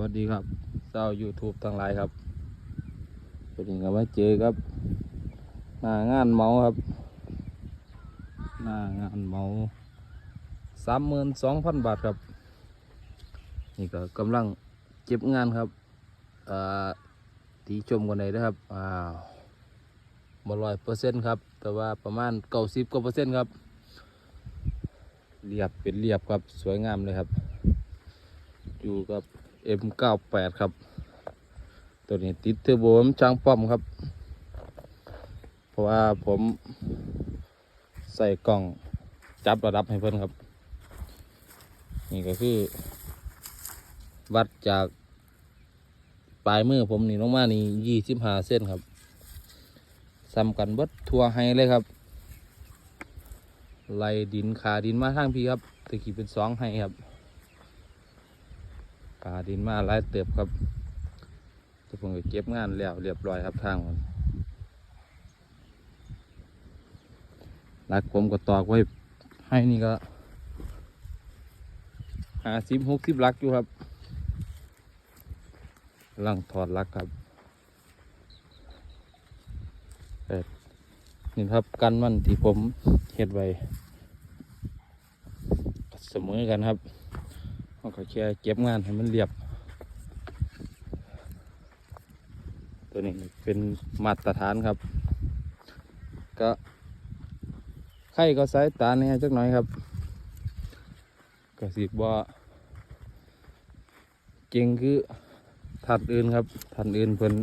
วัสดีครับเจ้า YouTube ทั้งหลายครับวันนี้ก็มาเจอครับหน้างานเมาครับหน้างานเมาสามหมื่นสองพันบาทครับ นี่ก็กำลังเก็บงานครับอ่าตีชมกันเลยนะครับอ้าวบ่ร้อยเปอร์เซ็นต์ครับ แต่ว่าประมาณเก้าสิบกว่าเปอร์เซ็นต์ครับเรียบเป็นเรียบครับสวยงามเลยครับ อยู่กับ M98 ครับ ตัวนี้ติดเทอร์โบมช่างป้อมครับ เพราะว่าผมใส่กล่องจับระดับให้เพื่อนครับ นี่ก็คือ วัดจากปลายมือผมนี่ลงมานี่ยี่สิบห้าเส้นครับซ้ำกันเบิดทัวให้เลยครับ ไล่ดินขาดินมาทางพี่ครับตะกี้เป็นสองให้ครับ ขาดินมาหลายเติบครับทุกคนก็เก็บงานแล้วเรียบร้อยครับทางมันหลักผมก็ตอกไว้ให้นี่ก็หาสิบหกสิบลักอยู่ครับลังถอดลักครับนี่ครับกันมันที่ผมเฮ็ดไว้เสมอกันครับ เราก็แค่เก็บงานให้มันเรียบ ตัวนี้เป็นมาตรฐานครับ ก็ไข่ก็สายตาเนี่ยจักหน่อยครับก็สิบว่าเก่งคือทัดอื่นครับทัดอื่นเพิ่น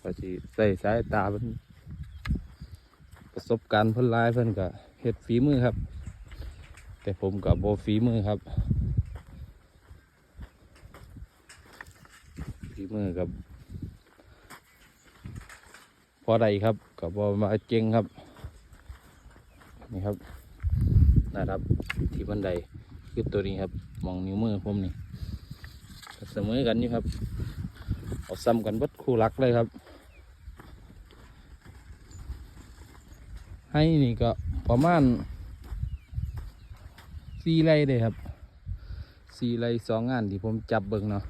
ก็สิใส่สายตาเพิ่นประสบการณ์เพิ่นลายเพิ่นก็เฮ็ดฝีมือครับ แต่ผมกับโบฝีมือครับฝีมือกับ พอใดครับกับบมาเจงครับ นี่ครับนะครับที่บันไดคือตัวนี้ครับมองนิ้วมือผมนี่เสมอกันอยู่ครับ เอาซ้ำกันบัดคู่รักเลยครับ ให้นี่ก็ประมาณ สี่ไร่เลยครับสี่ไร่สองงานที่ผมจับเบิ่งเนาะ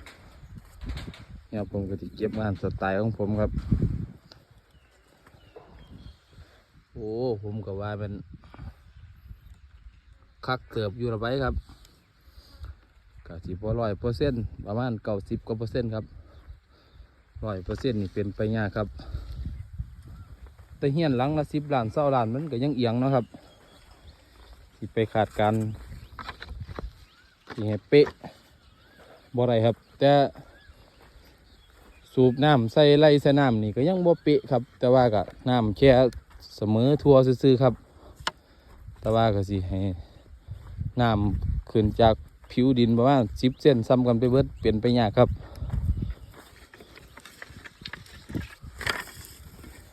เนี่ยผมก็จะเก็บงานสไตล์ของผมครับ โอ้ผมก็ว่าเป็นคักเกือบอยู่ระไว้ครับก็สิบร้อยเปอร์เซ็นต์ประมาณเก้าสิบกว่าเปอร์เซ็นต์ครับร้อยเปอร์เซ็นต์นี่เป็นไปยากครับ แต่เฮียนหลังละสิบล้านเศร้าล้านมันก็ยังเอียงเนาะครับที่ไปขาดการ ที่ให้เป๊ะบ่ไรครับ แต่สูบน้ำใส่ไล่ใส่น้ำนี่ก็ยังบ่เป๊ะครับ แต่ว่าก็น้ำแค่เสมอทั่วซื่อๆครับ แต่ว่าก็สิให้น้ำขึ้นจากผิวดินประมาณสิบเส้นซ้ำกันไปเบิดเปลี่ยนไปยากครับ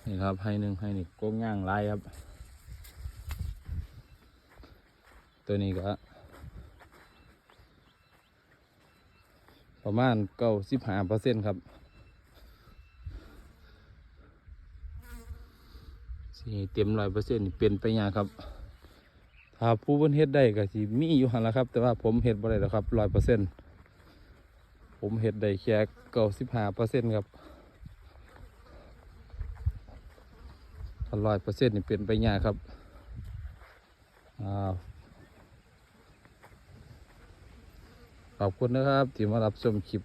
นี่ครับให้หนึ่งให้นี่โก้งย่างลายครับ ตัวนี้ก็ ประมาณเก้าสิบห้าเปอร์เซ็นต์ครับสิให้เต็มร้อยเปอร์เซ็นต์เป็นไปยากครับ ถ้าผู้บนเฮ็ดได้ก็สิมีอยู่หันละครับ แต่ว่าผมเฮ็ดบ่ได้หรอกครับร้อยเปอร์เซ็นต์ผมเฮ็ดได้แค่เก้าสิบห้าเปอร์เซ็นต์ครับถ้าร้อยเปอร์เซ็นต์นี่เป็นไปยากครับอ้าว ขอบคุณนะครับ ที่มารับชมคลิป